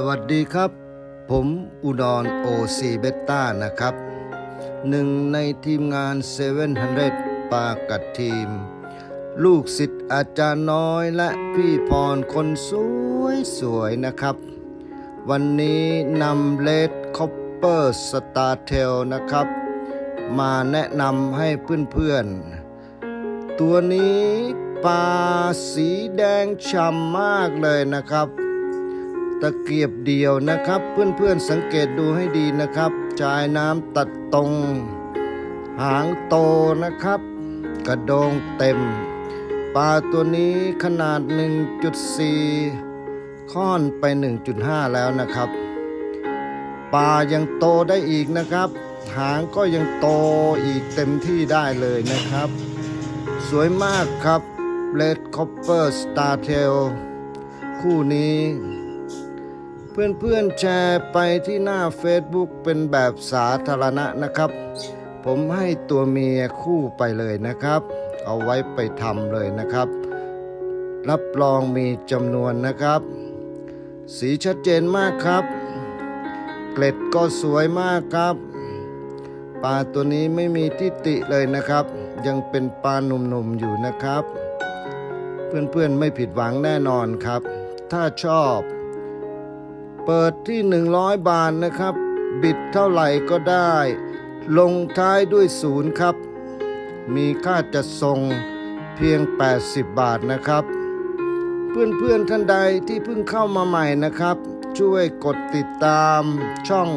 สวัสดีครับ ผมอุดรโอซีเบต้านะครับ หนึ่งในทีมงาน700ปากัดทีม ลูกศิษย์อาจารย์น้อยและพี่พรคนสวยสวยๆนะครับ วันนี้นำเลดคอปเปอร์สตาร์เทลนะครับ มาแนะนำให้เพื่อนๆ ตัวนี้ปลาสีแดงฉ่ำมากเลยนะครับ ตะเกียบเดียวนะครับ เพื่อนๆสังเกตดูให้ดีนะครับจายน้ำตัดตรง หางโตนะครับ กระโดงเต็ม ปลาตัวนี้ขนาด 1.4 ค่อนไป 1.5 แล้วนะครับ ปลายังโตได้อีกนะครับ หางก็ยังโตอีกเต็มที่ได้เลยนะครับ สวยมากครับ Red Copper Star Tail คู่นี้ เพื่อนๆแชร์ไปที่หน้า Facebook เป็นแบบสาธารณะนะครับ ผมให้ตัวเมียคู่ไปเลยนะครับ เอาไว้ไปทำเลยนะครับ รับรองมีจำนวนนะครับ สีชัดเจนมากครับ เกล็ดก็สวยมากครับปลาตัวนี้ไม่มีทิติเลยนะครับ ยังเป็นปลาหนุ่มๆอยู่นะครับ เพื่อนๆไม่ผิดหวังแน่นอนครับ ถ้าชอบ เปิดที่ 100 บาทนะครับ บิดเท่าไหร่ก็ได้ ลงท้ายด้วยศูนย์ครับ มีค่าจัดส่งเพียง 80 บาทนะครับ เพื่อนๆท่านใดที่เพิ่งเข้ามาใหม่นะครับ ช่วยกดติดตามช่อง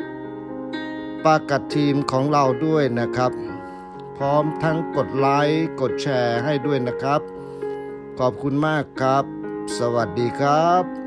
700 ปากัดทีมของเราด้วยนะครับ พร้อมทั้งกดไลค์กดแชร์ให้ด้วยนะครับ ขอบคุณมากครับ สวัสดีครับ